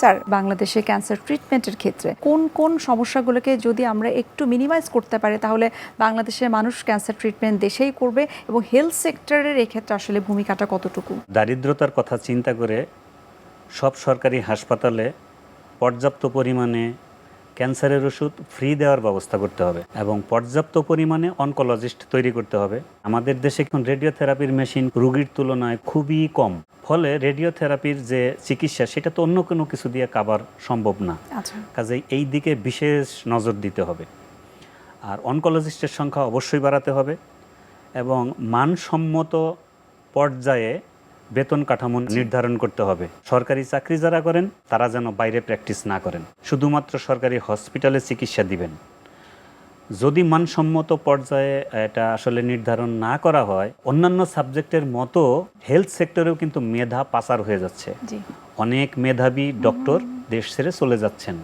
Sir, বাংলাদেশে cancer ট্রিটমেন্টের ক্ষেত্রে কোন কোন সমস্যাগুলোকে যদি আমরা একটু মিনিমাইজ করতে পারি, তাহলে বাংলাদেশের মানুষ ক্যান্সার ট্রিটমেন্ট দেশেই করবে এবং হেলথ সেক্টরের এক্ষেত্রে আসলে ভূমিকাটা কতটুকু? দারিদ্রতার কথা চিন্তা করে সব সরকারি হাসপাতালে পর্যাপ্ত পরিমাণে ক্যান্সারের ওষুধ ফ্রি দেওয়ার ব্যবস্থা করতে হবে এবং পর্যাপ্ত পরিমাণে অনকোলজিস্ট তৈরি করতে হবে। আমাদের দেশে এখন রেডিওথেরাপির মেশিন রোগীর তুলনায় খুবই কম। ফলে রেডিওথেরাপির যে চিকিৎসা সেটা তো অন্য কোনো কিছু দিয়ে কাবার সম্ভব না। আচ্ছা। কাজেই এই দিকে বিশেষ নজর দিতে হবে। আর অনকোলজিস্টের সংখ্যা অবশ্যই বাড়াতে হবে এবং মানসম্মত পর্যায়ে বেতন কাঠামো নির্ধারণ করতে হবে। সরকারি চাকরি যারা করেন তারা যেন বাইরে প্র্যাকটিস না করেন। শুধুমাত্র সরকারি হসপিটালে চিকিৎসা দিবেন। যদি মানসম্মত পর্যায়ে এটা আসলে নির্ধারণ না করা হয় অন্যান্য সাবজেক্টের মতো হেলথ সেক্টরেও কিন্তু মেধা পাচার হয়ে যাচ্ছে। অনেক মেধাবী ডক্টর দেশ ছেড়ে চলে যাচ্ছেন।